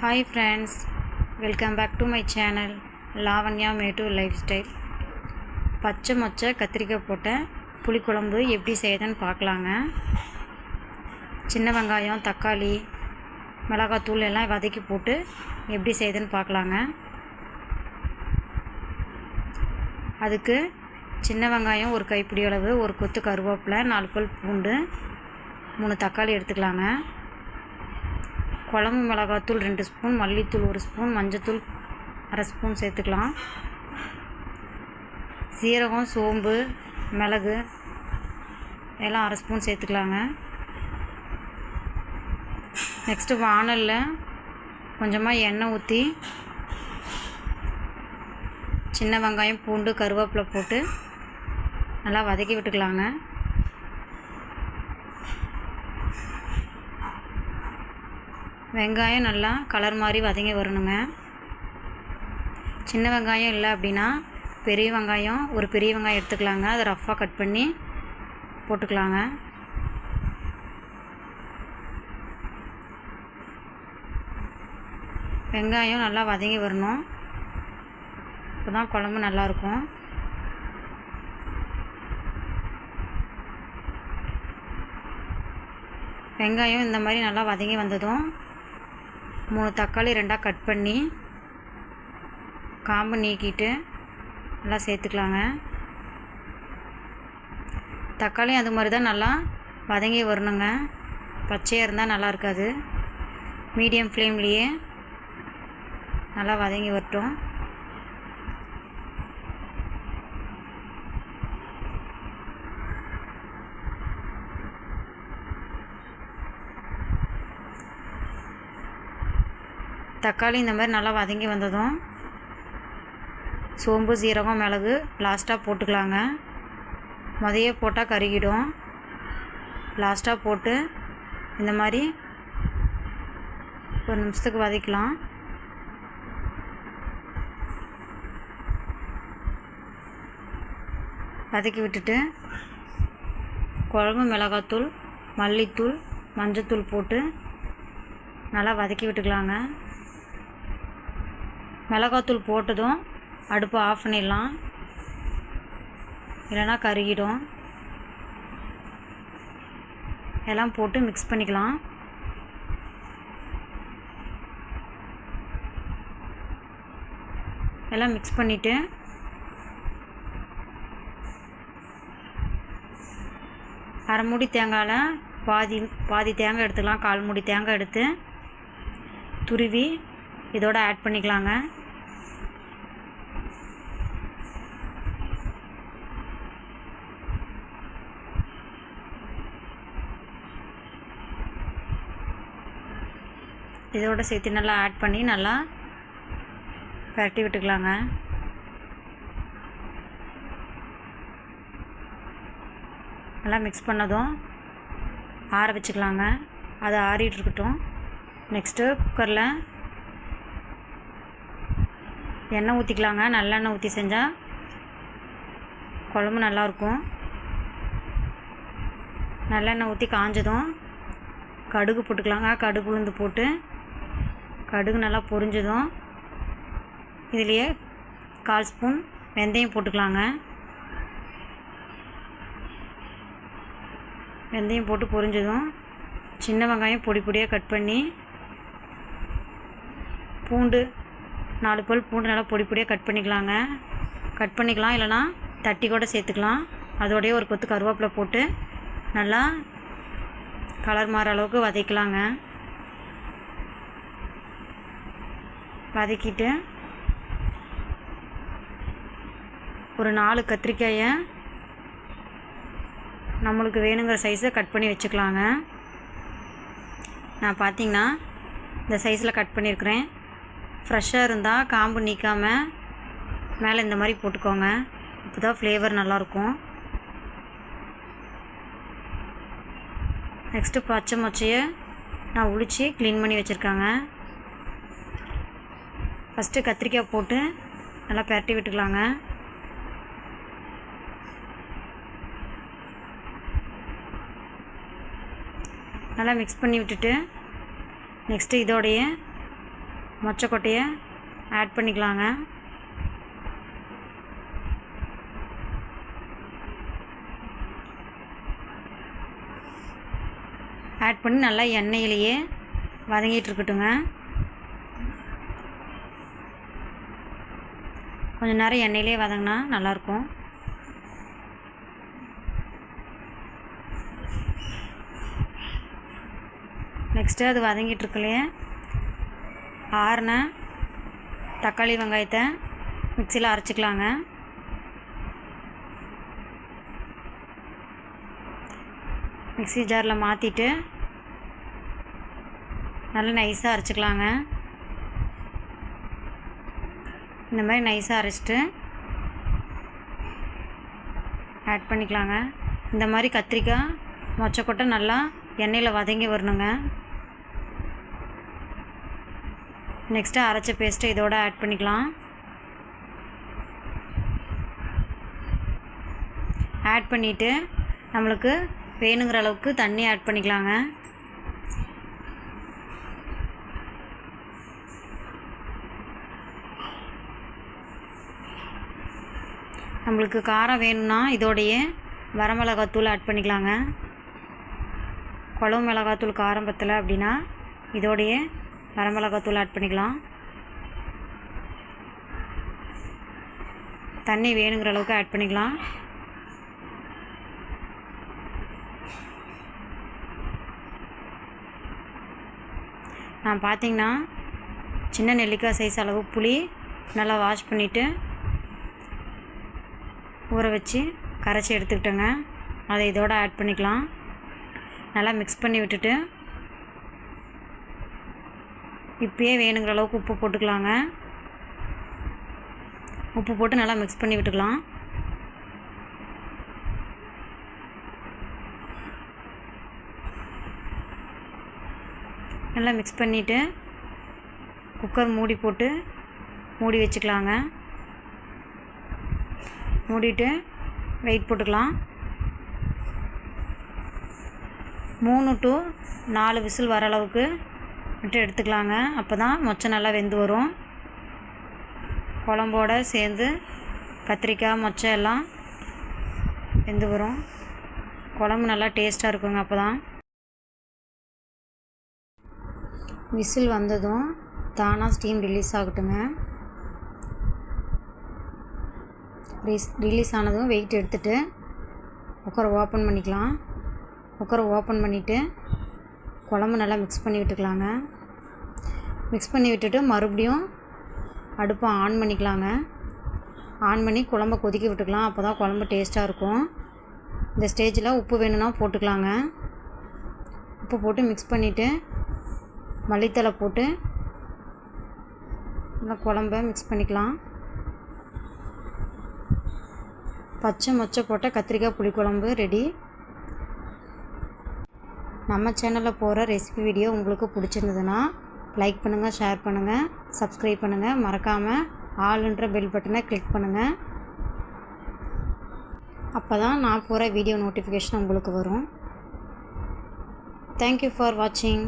Hi friends welcome back to my channel Lavanya mat lifestyle பச்சை மொச்சை கத்திரிக்காய் போட்ட புளிக்குழம்பு எப்படி செய்யுதுன்னு பார்க்கலாங்க. சின்ன வெங்காயம் தக்காளி மிளகாத்தூள் எல்லாம் வதக்கி போட்டு எப்படி செய்யுதுன்னு பார்க்கலாங்க. அதுக்கு சின்ன வெங்காயம் ஒரு கைப்பிடி அளவு ஒரு கொத்து கருவேப்பிலை நாலு பல் பூண்டு மூணு தக்காளி எடுத்துக்கலாங்க. குழம்பு மிளகாத்தூள் ரெண்டு ஸ்பூன் மல்லித்தூள் ஒரு ஸ்பூன் மஞ்சத்தூள் அரை ஸ்பூன் சேர்த்துக்கலாம். சீரகம் சோம்பு மிளகு எல்லாம் அரை ஸ்பூன் சேர்த்துக்கலாங்க. நெக்ஸ்ட்டு வானலில் கொஞ்சமாக எண்ணெய் ஊற்றி சின்ன வெங்காயம் பூண்டு கருவேப்பிலை போட்டு நல்லா வதக்கி விட்டுக்கலாங்க. வெங்காயம் நல்லா கலர் மாதிரி வதங்கி வரணுங்க. சின்ன வெங்காயம் இல்லை அப்படின்னா பெரிய வெங்காயம் ஒரு பெரிய வெங்காயம் எடுத்துக்கலாங்க. அதை ரஃப்பாக கட் பண்ணி போட்டுக்கலாங்க. வெங்காயம் நல்லா வதங்கி வரணும். அப்போ தான் குழம்பு நல்லாயிருக்கும் வெங்காயம் இந்த மாதிரி நல்லா வதங்கி வந்ததும் மூணு தக்காளி ரெண்டாக கட் பண்ணி காம்பு நீக்கிட்டு நல்லா சேர்த்துக்கலாங்க. தக்காளி அது மாதிரி தான் நல்லா வதங்கி வரணுங்க. பச்சையாக இருந்தால் நல்லா இருக்காது. மீடியம் ஃப்ளேம்லேயே நல்லா வதங்கி வரட்டும். தக்காளி இந்த மாதிரி நல்லா வதங்கி வந்ததும் சோம்பு சீரகம் மிளகு லாஸ்ட்டாக போட்டுக்கலாங்க. முதையே போட்டால் கருகிடும். லாஸ்ட்டாக போட்டு இந்த மாதிரி ஒரு நிமிஷத்துக்கு வதக்கலாம். வதக்கி விட்டுட்டு குழம்பு மிளகாத்தூள் மல்லித்தூள் மஞ்சத்தூள் போட்டு நல்லா வதக்கி விட்டுக்கலாங்க. மிளகாத்தூள் போட்டதும் அடுப்பை ஆஃப் பண்ணிடலாம். இல்லைன்னா கருகிடும். எல்லாம் போட்டு மிக்ஸ் பண்ணிக்கலாம். எல்லாம் மிக்ஸ் பண்ணிவிட்டு அரை மூடி தேங்காயில் பாதி பாதி தேங்காய் எடுத்துக்கலாம். கால் மூடி தேங்காய் எடுத்து துருவி இதோட ஆட் பண்ணிக்கலாங்க. இதோட சேர்த்து நல்லா ஆட் பண்ணி நல்லா பரட்டி விட்டுக்கலாங்க. நல்லா மிக்ஸ் பண்ணதும் ஆற வச்சுக்கலாங்க. அது ஆறிட்டு இருக்கட்டும். நெக்ஸ்ட்டு குக்கரில் எண்ணெய் ஊற்றிக்கலாங்க நல்லெண்ணெய் ஊற்றி செஞ்சால் குழம்பு நல்லாயிருக்கும் நல்லெண்ணெய் ஊற்றி காஞ்சதும் கடுகு போட்டுக்கலாங்க. கடுகு உளுந்து போட்டு கடுகு நல்லா பொரிஞ்சதும் இதுலேயே கால் ஸ்பூன் வெந்தயம் போட்டுக்கலாங்க. வெந்தயம் போட்டு பொரிஞ்சதும் சின்ன வெங்காயம் பொடி பொடியாக கட் பண்ணி பூண்டு நாலு பல் பூண்டு நல்லா பொடி பொடியாக கட் பண்ணிக்கலாங்க. கட் பண்ணிக்கலாம் இல்லைனா தட்டி கூட சேர்த்துக்கலாம். அதோடய ஒரு கொத்து கருவேப்பிலை போட்டு நல்லா கலர் மாற அளவுக்கு வதக்கலாங்க. வதக்கிட்டு ஒரு நாலு கத்திரிக்காயை நம்மளுக்கு வேணுங்கிற சைஸை கட் பண்ணி வச்சுக்கலாங்க. நான் பார்த்தீங்கன்னா இந்த சைஸில் கட் பண்ணியிருக்கிறேன் ஃப்ரெஷ்ஷாக இருந்தால் காம்பு நீக்காமல் மேலே இந்த மாதிரி போட்டுக்கோங்க. இப்போ தான் ஃப்ளேவர் நல்லாயிருக்கும் நெக்ஸ்ட்டு பச்சை மொச்சையை நான் உளித்து க்ளீன் பண்ணி வச்சுருக்காங்க. ஃபஸ்ட்டு கத்திரிக்காய் போட்டு நல்லா பரட்டி விட்டுக்கலாங்க. நல்லா மிக்ஸ் பண்ணி விட்டுட்டு நெக்ஸ்ட்டு இதோடைய மொச்சக்கொட்டையை ஆட் பண்ணிக்கலாங்க. ஆட் பண்ணி நல்லா எண்ணெயிலேயே வதங்கிட்டு இருக்கட்டுங்க. கொஞ்சம் நேரம் எண்ணெயிலே வதங்கினா நல்லாயிருக்கும். நெக்ஸ்ட்டு அது வதங்கிட்டுருக்குலையே ஆறுன தக்காளி வெங்காயத்தை மிக்சியில் அரைச்சிக்கலாங்க. மிக்ஸி ஜாரில் மாற்றிட்டு நல்லா நைஸாக அரைச்சிக்கலாங்க. இந்த மாதிரி நைஸாக அரைச்சிட்டு ஆட் பண்ணிக்கலாங்க. இந்த மாதிரி கத்திரிக்காய் மொச்சக்கொட்டை நல்லா எண்ணெயில் வதங்கி வரணுங்க. நெக்ஸ்ட்டு அரைச்ச பேஸ்ட்டை இதோட ஆட் பண்ணிக்கலாம். ஆட் பண்ணிவிட்டு நம்மளுக்கு வேணுங்கிற அளவுக்கு தண்ணி ஆட் பண்ணிக்கலாங்க. நம்மளுக்கு காரம் வேணும்னா இதோடையே வரமிளகாத்தூள் ஆட் பண்ணிக்கலாங்க. குழம்பு மிளகாத்தூள் காரம் பத்தலை அப்படின்னா இதோடையே வரமிளகாத்தூள் ஆட் பண்ணிக்கலாம். தண்ணி வேணுங்கிற அளவுக்கு ஆட் பண்ணிக்கலாம். நான் பார்த்தீங்கன்னா சின்ன நெல்லிக்காய் சைஸ் அளவு புளி நல்லா வாஷ் பண்ணிவிட்டு ஊற வச்சு கரைச்சி எடுத்துக்கிட்டேங்க. அதை இதோடு ஆட் பண்ணிக்கலாம். நல்லா மிக்ஸ் பண்ணி விட்டுட்டு இப்பயே வேணுங்கிற அளவுக்கு உப்பு போட்டுக்கலாங்க. உப்பு போட்டு நல்லா மிக்ஸ் பண்ணி விட்டுக்கலாம். நல்லா மிக்ஸ் பண்ணிவிட்டு குக்கர் மூடி போட்டு மூடி வச்சுக்கலாங்க. மூடிட்டு வெயிட் போட்டுக்கலாம். மூணு டு நாலு விசில் வர அளவுக்கு விட்டு எடுத்துக்கலாங்க. அப்போ தான் மொச்சை நல்லா வெந்து வரும். குழம்போட சேர்ந்து கத்திரிக்காய் மொச்சை எல்லாம் வெந்து வரும். குழம்பு நல்லா டேஸ்ட்டாக இருக்குங்க அப்போ தான் விசில் வந்ததும் தானாக ஸ்டீம் ரிலீஸ் ஆகட்டுங்க. ரிஸ் ரிலீஸ் ஆனதும் வெயிட் எடுத்துகிட்டு குக்கரை ஓப்பன் பண்ணிக்கலாம். குக்கரை ஓப்பன் பண்ணிவிட்டு குழம்பு நல்லா மிக்ஸ் பண்ணி விட்டுக்கலாங்க. மிக்ஸ் பண்ணி விட்டுட்டு மறுபடியும் அடுப்பை ஆன் பண்ணிக்கலாங்க. ஆன் பண்ணி குழம்ப கொதிக்க விட்டுக்கலாம். அப்போ தான் குழம்பு டேஸ்ட்டாக இருக்கும். இந்த ஸ்டேஜில் உப்பு வேணும்னா போட்டுக்கலாங்க. உப்பு போட்டு மிக்ஸ் பண்ணிவிட்டு மல்லித்தலை போட்டு நல்லா குழம்ப மிக்ஸ் பண்ணிக்கலாம். பச்சை மொச்சை போட்ட கத்திரிக்காய் புளிக்குழம்பு ரெடி நம்ம சேனலில் போகிற ரெசிபி வீடியோ உங்களுக்கு பிடிச்சிருந்ததுன்னா லைக் பண்ணுங்கள் ஷேர் பண்ணுங்கள் சப்ஸ்கிரைப் பண்ணுங்கள் மறக்காமல் ஆளுன்ற பெல் பட்டனை கிளிக் பண்ணுங்கள் அப்போ தான் நான் போகிற வீடியோ நோட்டிஃபிகேஷன் உங்களுக்கு வரும். தேங்க்யூ ஃபார் வாட்சிங்